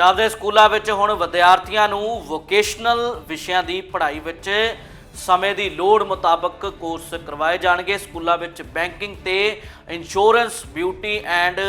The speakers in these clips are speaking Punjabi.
ਪੰਜਾਬ ਦੇ ਸਕੂਲਾਂ ਵਿੱਚ ਹੁਣ ਵਿਦਿਆਰਥੀਆਂ ਨੂੰ ਵੋਕੇਸ਼ਨਲ ਵਿਸ਼ਿਆਂ ਦੀ ਪੜ੍ਹਾਈ ਵਿੱਚ ਸਮੇਂ ਦੀ ਲੋੜ ਮੁਤਾਬਕ ਕੋਰਸ ਕਰਵਾਏ ਜਾਣਗੇ। ਸਕੂਲਾਂ ਵਿੱਚ ਬੈਂਕਿੰਗ ਤੇ insurance beauty and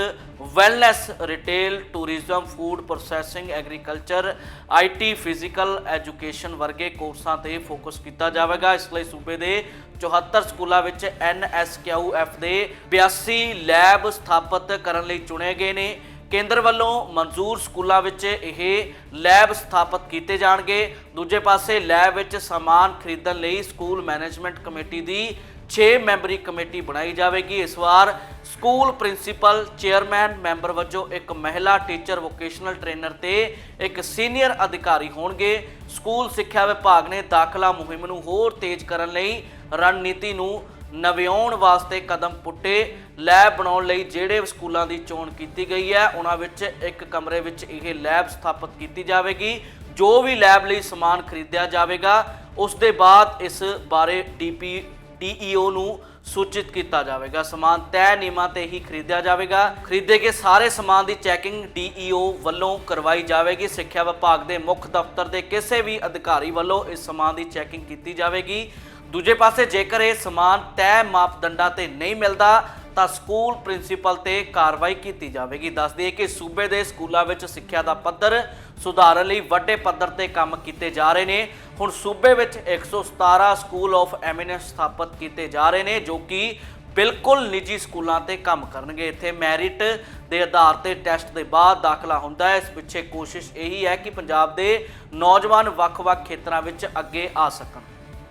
wellness retail tourism food processing agriculture IT physical education ਵਰਗੇ ਕੋਰਸਾਂ ਤੇ ਫੋਕਸ ਕੀਤਾ ਜਾਵੇਗਾ। ਇਸ ਲਈ ਸੂਬੇ ਦੇ 74 ਸਕੂਲਾਂ ਵਿੱਚ NSQF ਦੇ 82 ਲੈਬ ਸਥਾਪਿਤ ਕਰਨ ਲਈ ਚੁਣੇ ਗਏ ਨੇ। ਕੇਂਦਰ ਵੱਲੋਂ ਮਨਜ਼ੂਰ ਸਕੂਲਾਂ ਵਿੱਚ ਇਹ ਲੈਬ ਸਥਾਪਿਤ ਕੀਤੇ ਜਾਣਗੇ। ਦੂਜੇ ਪਾਸੇ ਲੈਬ ਵਿੱਚ ਸਮਾਨ ਖਰੀਦਣ ਲਈ ਸਕੂਲ ਮੈਨੇਜਮੈਂਟ ਕਮੇਟੀ ਦੀ 6 ਮੈਂਬਰੀ ਕਮੇਟੀ ਬਣਾਈ ਜਾਵੇਗੀ। ਇਸ ਵਾਰ ਸਕੂਲ ਪ੍ਰਿੰਸੀਪਲ, ਚੇਅਰਮੈਨ ਮੈਂਬਰ ਵਜੋਂ ਇੱਕ ਮਹਿਲਾ ਟੀਚਰ, ਵੋਕੇਸ਼ਨਲ ਟ੍ਰੇਨਰ ਤੇ ਇੱਕ ਸੀਨੀਅਰ ਅਧਿਕਾਰੀ ਹੋਣਗੇ। ਸਕੂਲ ਸਿੱਖਿਆ ਵਿਭਾਗ ਨੇ ਦਾਖਲਾ ਮੁਹਿੰਮ ਨੂੰ ਹੋਰ ਤੇਜ਼ ਕਰਨ ਲਈ ਰਣਨੀਤੀ ਨੂੰ ਨਵਿਆਉਣ ਵਾਸਤੇ ਕਦਮ ਪੁੱਟੇ, ਲੈਬ ਬਣਾਉਣ ਲਈ ਜਿਹੜੇ ਸਕੂਲਾਂ ਦੀ ਚੋਣ ਕੀਤੀ ਗਈ ਹੈ, ਉਹਨਾਂ ਵਿੱਚ ਇੱਕ ਕਮਰੇ ਵਿੱਚ ਇਹ ਲੈਬ ਸਥਾਪਿਤ ਕੀਤੀ ਜਾਵੇਗੀ, ਜੋ ਵੀ ਲੈਬ ਲਈ ਸਮਾਨ ਖਰੀਦਿਆ ਜਾਵੇਗਾ, ਉਸ ਦੇ ਬਾਅਦ ਇਸ ਬਾਰੇ ਡੀਪੀ, ਡੀਈਓ ਨੂੰ ਸੂਚਿਤ ਕੀਤਾ ਜਾਵੇਗਾ। ਸਮਾਨ ਤੈਅ ਨਿਯਮਾਂ ਤੇ ਹੀ ਖਰੀਦਿਆ ਜਾਵੇਗਾ। ਖਰੀਦੇ ਗਏ ਸਾਰੇ ਸਮਾਨ ਦੀ ਚੈਕਿੰਗ ਡੀਈਓ ਵੱਲੋਂ ਕਰਵਾਈ ਜਾਵੇਗੀ। ਸਿੱਖਿਆ ਵਿਭਾਗ ਦੇ ਮੁੱਖ ਦਫ਼ਤਰ ਦੇ ਕਿਸੇ ਵੀ ਅਧਿਕਾਰੀ ਵੱਲੋਂ ਇਸ ਸਮਾਨ ਦੀ ਚੈਕਿੰਗ ਕੀਤੀ ਜਾਵੇਗੀ। ਦੂਜੇ ਪਾਸੇ ਜੇਕਰ ਇਹ ਸਮਾਨ ਤੈਅ ਮਾਪਦੰਡਾਂ ਤੇ ਨਹੀਂ ਮਿਲਦਾ, ਤਾਂ ਸਕੂਲ ਪ੍ਰਿੰਸੀਪਲ ਤੇ ਕਾਰਵਾਈ ਕੀਤੀ ਜਾਵੇਗੀ। ਦੱਸ ਦਈਏ ਕਿ ਸੂਬੇ ਦੇ ਸਕੂਲਾਂ ਵਿੱਚ ਸਿੱਖਿਆ ਦਾ ਪੱਧਰ ਸੁਧਾਰਨ ਲਈ ਵੱਡੇ ਪੱਧਰ ਤੇ ਕੰਮ ਕੀਤੇ ਜਾ ਰਹੇ ਨੇ। ਹੁਣ ਸੂਬੇ ਵਿੱਚ 117 ਸਕੂਲ ਆਫ ਐਮੀਨੈਂਸ ਸਥਾਪਿਤ ਕੀਤੇ ਜਾ ਰਹੇ ਨੇ, ਜੋ ਕਿ ਬਿਲਕੁਲ ਨਿੱਜੀ ਸਕੂਲਾਂ ਤੇ ਕੰਮ ਕਰਨਗੇ। ਇੱਥੇ ਮੈਰਿਟ ਦੇ ਆਧਾਰ ਤੇ ਟੈਸਟ ਦੇ ਬਾਅਦ ਦਾਖਲਾ ਹੁੰਦਾ ਹੈ। ਇਸ ਪਿੱਛੇ ਕੋਸ਼ਿਸ਼ ਇਹੀ ਹੈ ਕਿ ਪੰਜਾਬ ਦੇ ਨੌਜਵਾਨ ਵੱਖ-ਵੱਖ ਖੇਤਰਾਂ ਵਿੱਚ ਅੱਗੇ ਆ ਸਕਣ।